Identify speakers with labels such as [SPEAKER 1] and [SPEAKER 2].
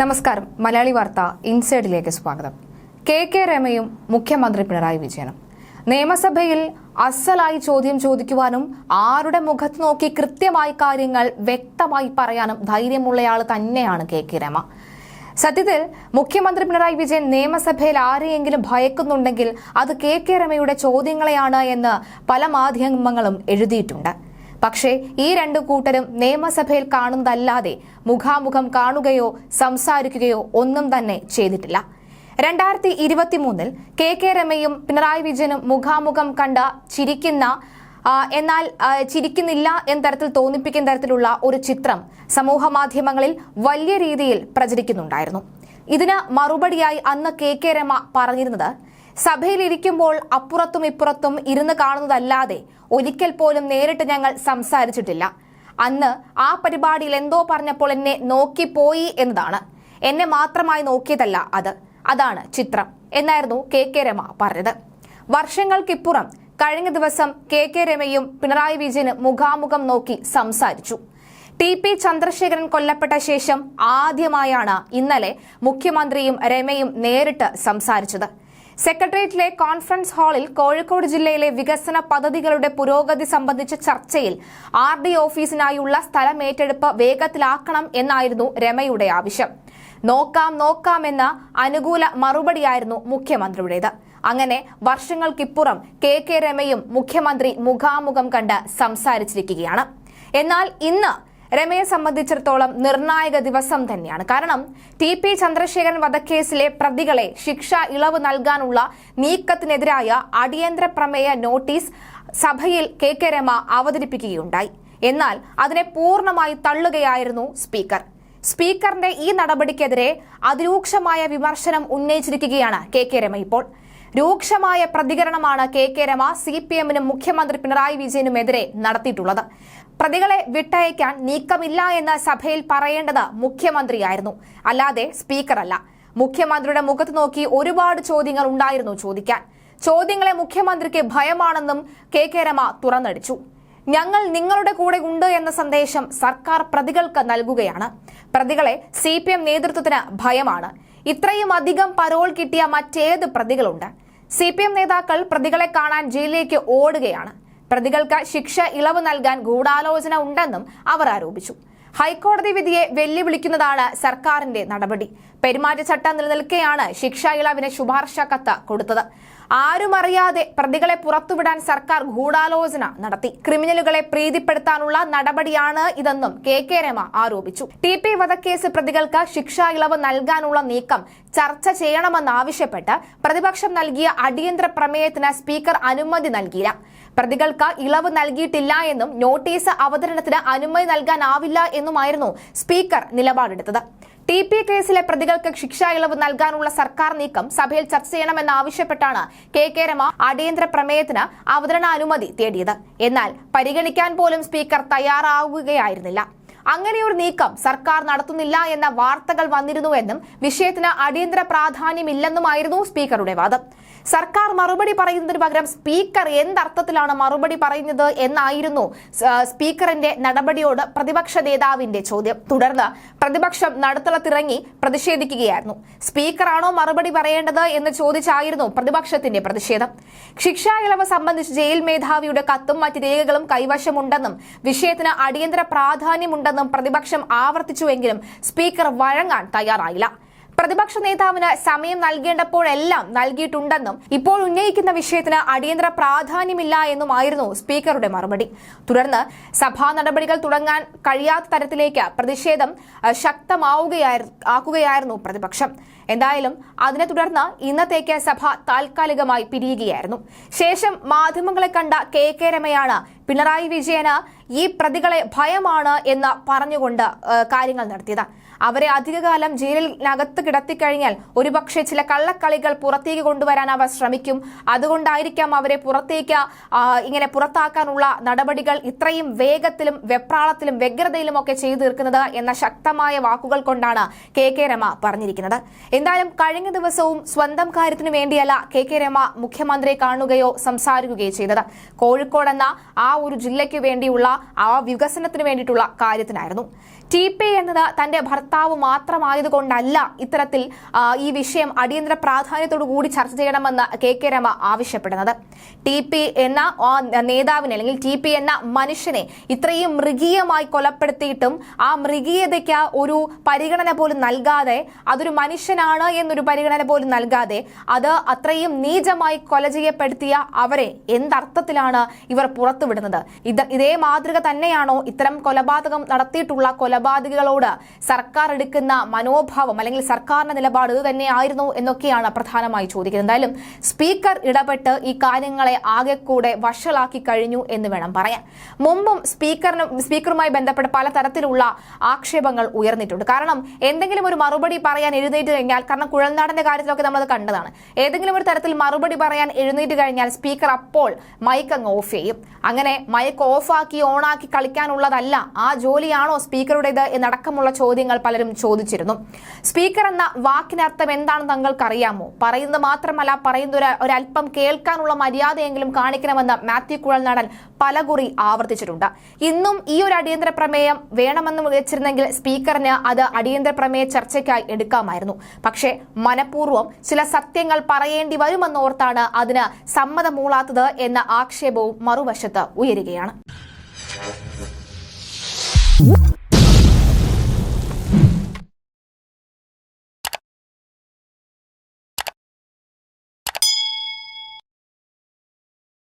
[SPEAKER 1] നമസ്കാരം. മലയാളി വാർത്ത ഇൻസൈഡിലേക്ക് സ്വാഗതം. കെ കെ രമയും മുഖ്യമന്ത്രി പിണറായി വിജയനും. നിയമസഭയിൽ അസലായി ചോദ്യം ചോദിക്കുവാനും ആരുടെ മുഖത്ത് നോക്കി കൃത്യമായി കാര്യങ്ങൾ വ്യക്തമായി പറയാനും ധൈര്യമുള്ളയാൾ തന്നെയാണ് കെ കെ രമ. സത്യത്തിൽ മുഖ്യമന്ത്രി പിണറായി വിജയൻ നിയമസഭയിൽ ആരെയെങ്കിലും ഭയക്കുന്നുണ്ടെങ്കിൽ അത് കെ കെ രമയുടെ ചോദ്യങ്ങളെയാണ് എന്ന് പല മാധ്യമങ്ങളും എഴുതിയിട്ടുണ്ട്. പക്ഷേ ഈ രണ്ടു കൂട്ടരും നിയമസഭയിൽ കാണുന്നതല്ലാതെ മുഖാമുഖം കാണുകയോ സംസാരിക്കുകയോ ഒന്നും തന്നെ ചെയ്തിട്ടില്ല. രണ്ടായിരത്തി ഇരുപത്തിമൂന്നിൽ കെ കെ രമയും പിണറായി വിജയനും മുഖാമുഖം കണ്ട ചിരിക്കുന്ന എന്നാൽ ചിരിക്കുന്നില്ല എന്ന തരത്തിൽ തോന്നിപ്പിക്കുന്ന തരത്തിലുള്ള ഒരു ചിത്രം സമൂഹ മാധ്യമങ്ങളിൽ വലിയ രീതിയിൽ പ്രചരിക്കുന്നുണ്ടായിരുന്നു. ഇതിന് മറുപടിയായി അന്ന് കെ കെ രമ പറഞ്ഞിരുന്നത് സഭയിലിരിക്കുമ്പോൾ അപ്പുറത്തും ഇപ്പുറത്തും ഇരുന്ന് കാണുന്നതല്ലാതെ ഒരിക്കൽ പോലും നേരിട്ട് ഞങ്ങൾ സംസാരിച്ചിട്ടില്ല. അന്ന് ആ പരിപാടിയിൽ എന്തോ പറഞ്ഞപ്പോൾ എന്നെ നോക്കിപ്പോയി എന്നതാണ്. എന്നെ മാത്രമായി നോക്കിയതല്ല അത്. അതാണ് ചിത്രം എന്നായിരുന്നു കെ കെ രമ പറഞ്ഞത്. വർഷങ്ങൾക്കിപ്പുറം കഴിഞ്ഞ ദിവസം കെ കെ രമയും പിണറായി വിജയന് മുഖാമുഖം നോക്കി സംസാരിച്ചു. ടി പി ചന്ദ്രശേഖരൻ കൊല്ലപ്പെട്ട ശേഷം ആദ്യമായാണ് ഇന്നലെ മുഖ്യമന്ത്രിയും രമയും നേരിട്ട് സംസാരിച്ചത്. സെക്രട്ടേറിയറ്റിലെ കോൺഫറൻസ് ഹാളിൽ കോഴിക്കോട് ജില്ലയിലെ വികസന പദ്ധതികളുടെ പുരോഗതി സംബന്ധിച്ച ചർച്ചയിൽ ആർ ഡി ഓഫീസിനായുള്ള സ്ഥലം ഏറ്റെടുപ്പ് വേഗത്തിലാക്കണം എന്നായിരുന്നു രമയുടെ ആവശ്യം. നോക്കാം നോക്കാം എന്ന അനുകൂല മറുപടിയായിരുന്നു മുഖ്യമന്ത്രിയുടേത്. അങ്ങനെ വർഷങ്ങൾക്കിപ്പുറം കെ കെ രമയും മുഖ്യമന്ത്രി മുഖാമുഖം കണ്ട് സംസാരിച്ചിരിക്കുകയാണ്. എന്നാൽ ഇന്ന് രമയെ സംബന്ധിച്ചിടത്തോളം നിർണായക ദിവസം തന്നെയാണ്. കാരണം ടി പി ചന്ദ്രശേഖരൻ വധക്കേസിലെ പ്രതികളെ ശിക്ഷ ഇളവ് നൽകാനുള്ള നീക്കത്തിനെതിരായ അടിയന്തര പ്രമേയ നോട്ടീസ് സഭയിൽ കെ കെ രമ അവതരിപ്പിക്കുകയുണ്ടായി. എന്നാൽ അതിനെ പൂർണമായി തള്ളുകയായിരുന്നു സ്പീക്കർ. സ്പീക്കറിന്റെ ഈ നടപടിക്കെതിരെ അതിരൂക്ഷമായ വിമർശനം ഉന്നയിച്ചിരിക്കുകയാണ് കെ കെ രമ ഇപ്പോൾ. രൂക്ഷമായ പ്രതികരണമാണ് K K Rama C P എമ്മിനും മുഖ്യമന്ത്രി പിണറായി വിജയനുമെതിരെ നടത്തിയിട്ടുള്ളത്. പ്രതികളെ വിട്ടയക്കാൻ നീക്കമില്ല എന്ന് സഭയിൽ പറയേണ്ടത് മുഖ്യമന്ത്രിയായിരുന്നു. അല്ലാതെ സ്പീക്കറല്ല. മുഖ്യമന്ത്രിയുടെ മുഖത്ത് നോക്കി ഒരുപാട് ചോദ്യങ്ങൾ ഉണ്ടായിരുന്നു ചോദിക്കാൻ. ചോദ്യങ്ങളെ മുഖ്യമന്ത്രിക്ക് ഭയമാണെന്നും കെ കെ രമ തുറന്നടിച്ചു. ഞങ്ങൾ നിങ്ങളുടെ കൂടെ ഉണ്ട് എന്ന സന്ദേശം സർക്കാർ പ്രതികൾക്ക് നൽകുകയാണ്. പ്രതികളെ സി പി എം നേതൃത്വത്തിന് ഭയമാണ്. ഇത്രയും അധികം പരോൾ കിട്ടിയ മറ്റേത് പ്രതികളുണ്ട്. സി പി എം നേതാക്കൾ പ്രതികളെ കാണാൻ ജയിലിലേക്ക് ഓടുകയാണ്. പ്രതികൾക്ക് ശിക്ഷ ഇളവ് നൽകാൻ ഗൂഢാലോചന ഉണ്ടെന്നും അവർ ആരോപിച്ചു. ഹൈക്കോടതി വിധിയെ വെല്ലുവിളിക്കുന്നതാണ് സർക്കാരിന്റെ നടപടി. പെരുമാറ്റച്ചട്ടം നിലനിൽക്കെയാണ് ശിക്ഷ ഇളവിന് ശുപാർശ കത്ത് കൊടുത്തത്. ആരും അറിയാതെ പ്രതികളെ പുറത്തുവിടാൻ സർക്കാർ ഗൂഢാലോചന നടത്തി. ക്രിമിനലുകളെ പ്രീതിപ്പെടുത്താനുള്ള നടപടിയാണ് ഇതെന്നും കെ കെ രമ ആരോപിച്ചു. ടി പി വധക്കേസ് പ്രതികൾക്ക് ശിക്ഷാ ഇളവ് നൽകാനുള്ള നീക്കം ചർച്ച ചെയ്യണമെന്നാവശ്യപ്പെട്ട് പ്രതിപക്ഷം നൽകിയ അടിയന്തര പ്രമേയത്തിന് സ്പീക്കർ അനുമതി നൽകിയില്ല. പ്രതികൾക്ക് ഇളവ് നൽകിയിട്ടില്ല എന്നും നോട്ടീസ് അവതരണത്തിന് അനുമതി നൽകാനാവില്ല എന്നുമായിരുന്നു സ്പീക്കർ നിലപാടെടുത്തത്. ടി പി കേസിലെ പ്രതികൾക്ക് ശിക്ഷാ ഇളവ് നൽകാനുള്ള സർക്കാർ നീക്കം സഭയിൽ ചർച്ച ചെയ്യണമെന്നാവശ്യപ്പെട്ടാണ് കെ കെ രമ അടിയന്തര പ്രമേയത്തിന് അവതരണാനുമതി തേടിയത്. എന്നാൽ പരിഗണിക്കാൻ പോലും സ്പീക്കർ തയ്യാറാവുകയായിരുന്നില്ല. അങ്ങനെയൊരു നീക്കം സർക്കാർ നടത്തുന്നില്ല എന്ന വാർത്തകൾ വന്നിരുന്നുവെന്നും വിഷയത്തിന് അടിയന്തര പ്രാധാന്യമില്ലെന്നുമായിരുന്നു സ്പീക്കറുടെ വാദം. സർക്കാർ മറുപടി പറയുന്നതിന് പകരം സ്പീക്കർ എന്തർത്ഥത്തിലാണ് മറുപടി പറയുന്നത് എന്നായിരുന്നു സ്പീക്കറിന്റെ നടപടിയോട് പ്രതിപക്ഷ നേതാവിന്റെ ചോദ്യം. തുടർന്ന് പ്രതിപക്ഷം നടുത്തളത്തിറങ്ങി പ്രതിഷേധിക്കുകയായിരുന്നു. സ്പീക്കറാണോ മറുപടി പറയേണ്ടത് എന്ന് ചോദിച്ചായിരുന്നു പ്രതിപക്ഷത്തിന്റെ പ്രതിഷേധം. ശിക്ഷാ ഇളവ് സംബന്ധിച്ച് ജയിൽ മേധാവിയുടെ കത്തും മറ്റ് രേഖകളും കൈവശമുണ്ടെന്നും വിഷയത്തിന് അടിയന്തര പ്രാധാന്യമുണ്ടെന്നും പ്രതിപക്ഷം ആവർത്തിച്ചുവെങ്കിലും സ്പീക്കർ വഴങ്ങാൻ തയ്യാറായില്ല. പ്രതിപക്ഷ നേതാവിന് സമയം നൽകേണ്ടപ്പോഴെല്ലാം നൽകിയിട്ടുണ്ടെന്നും ഇപ്പോൾ ഉന്നയിക്കുന്ന വിഷയത്തിന് അടിയന്തര പ്രാധാന്യമില്ല എന്നുമായിരുന്നു സ്പീക്കറുടെ മറുപടി. തുടർന്ന് സഭാ നടപടികൾ തുടങ്ങാൻ കഴിയാത്ത തരത്തിലേക്ക് പ്രതിഷേധം ശക്തമാവുകയായിരുന്നു പ്രതിപക്ഷം. എന്തായാലും അതിനെ തുടർന്ന് ഇന്നത്തേക്ക് സഭ താൽക്കാലികമായി പിരിയുകയായിരുന്നു. ശേഷം മാധ്യമങ്ങളെ കണ്ട കെ കെ രമയാണ് പിണറായി വിജയന് ഈ പ്രതികളെ ഭയമാണ് എന്ന് പറഞ്ഞുകൊണ്ട് കാര്യങ്ങൾ നടത്തിയത്. അവരെ അധികകാലം ജയിലിനകത്ത് കിടത്തിക്കഴിഞ്ഞാൽ ഒരുപക്ഷെ ചില കള്ളക്കളികൾ പുറത്തേക്ക് കൊണ്ടുവരാൻ അവർ ശ്രമിക്കും. അതുകൊണ്ടായിരിക്കാം അവരെ പുറത്തേക്ക് ഇങ്ങനെ പുറത്താക്കാനുള്ള നടപടികൾ ഇത്രയും വേഗത്തിലും വെപ്രാളത്തിലും വ്യഗ്രതയിലും ഒക്കെ ചെയ്തു തീർക്കുന്നത് എന്ന ശക്തമായ വാക്കുകൾ കൊണ്ടാണ് കെ കെ രമ പറഞ്ഞിരിക്കുന്നത്. എന്തായാലും കഴിഞ്ഞ ദിവസവും സ്വന്തം കാര്യത്തിനു വേണ്ടിയല്ല കെ കെ രമ മുഖ്യമന്ത്രിയെ കാണുകയോ സംസാരിക്കുകയോ ചെയ്തത്. കോഴിക്കോട് എന്ന ആ ഒരു ജില്ലയ്ക്ക് വേണ്ടിയുള്ള ആ വികസനത്തിന് വേണ്ടിയിട്ടുള്ള കാര്യത്തിനായിരുന്നു. ടി പി എന്നത് തന്റെ ഭർത്താവ് മാത്രമായതുകൊണ്ടല്ല ഇത്തരത്തിൽ ഈ വിഷയം അടിയന്തര പ്രാധാന്യത്തോടു കൂടി ചർച്ച ചെയ്യണമെന്ന് കെ കെ രമ ആവശ്യപ്പെടുന്നത്. ടി പി എന്ന നേതാവിനെ അല്ലെങ്കിൽ ടി പി എന്ന മനുഷ്യനെ ഇത്രയും മൃഗീയമായി കൊലപ്പെടുത്തിയിട്ടും ആ മൃഗീയതയ്ക്ക് ഒരു പരിഗണന പോലും നൽകാതെ അതൊരു മനുഷ്യനാണ് എന്നൊരു പരിഗണന പോലും നൽകാതെ അത് അത്രയും നീചമായി കൊല ചെയ്യപ്പെടുത്തിയ അവരെ എന്തർത്ഥത്തിലാണ് ഇവർ പുറത്തുവിടുന്നത്? ഇത് ഇതേ മാതൃക തന്നെയാണോ ഇത്തരം കൊലപാതകം നടത്തിയിട്ടുള്ള കൊലപാതകികളോട് സർക്കാർ എടുക്കുന്ന മനോഭാവം അല്ലെങ്കിൽ സർക്കാരിന്റെ നിലപാട് ഇത് തന്നെയായിരുന്നു എന്നൊക്കെയാണ് പ്രധാനമായി ചോദിക്കുന്നത്. എന്തായാലും സ്പീക്കർ ഇടപെട്ട് ഈ കാര്യങ്ങളെ ആകെ കൂടെ വഷളാക്കി കഴിഞ്ഞു എന്ന് വേണം പറയാൻ. മുമ്പും സ്പീക്കറിന് സ്പീക്കറുമായി ബന്ധപ്പെട്ട് പലതരത്തിലുള്ള ആക്ഷേപങ്ങൾ ഉയർന്നിട്ടുണ്ട്. കാരണം എന്തെങ്കിലും ഒരു മറുപടി പറയാൻ എഴുന്നേറ്റ് കഴിഞ്ഞാൽ കാരണം കുഴൽനാടിന്റെ കാര്യത്തിലൊക്കെ നമ്മളത് കണ്ടതാണ്. ഏതെങ്കിലും ഒരു തരത്തിൽ മറുപടി പറയാൻ എഴുന്നേറ്റ് കഴിഞ്ഞാൽ സ്പീക്കർ അപ്പോൾ മൈക്ക് അങ്ങ് ഓഫ് ചെയ്യും. അങ്ങനെ മൈക്ക് ഓഫാക്കി ഓണാക്കി കളിക്കാനുള്ളതല്ല ആ ജോലിയാണോ സ്പീക്കറുടേത് എന്നടക്കമുള്ള ചോദ്യങ്ങൾ പലരും ചോദിച്ചിരുന്നു. സ്പീക്കർ എന്ന വാക്കിനർത്ഥം എന്താണെന്ന് തങ്ങൾക്ക് അറിയാമോ പറയുന്നത് മാത്രമല്ല പറയുന്ന ഒരു ഒരല്പം കേൾക്കാനുള്ള മര്യാദയെങ്കിലും കാണിക്കണമെന്ന് മാത്യു കുഴൽനാടൻ പലകുറി ആവർത്തിച്ചിട്ടുണ്ട്. ഇന്നും ഈ ഒരു അടിയന്തര പ്രമേയം വേണമെന്ന് വെച്ചിരുന്നെങ്കിൽ സ്പീക്കറിന് അത് അടിയന്തര പ്രമേയ ചർച്ചയ്ക്കായി എടുക്കാമായിരുന്നു. പക്ഷേ മനഃപൂർവം ചില സത്യങ്ങൾ പറയേണ്ടി വരുമെന്നോർത്താണ് അതിന് സമ്മതമൂളാത്തത് എന്ന ആക്ഷേപവും മറുവശത്ത് ഉയരുകയാണ്.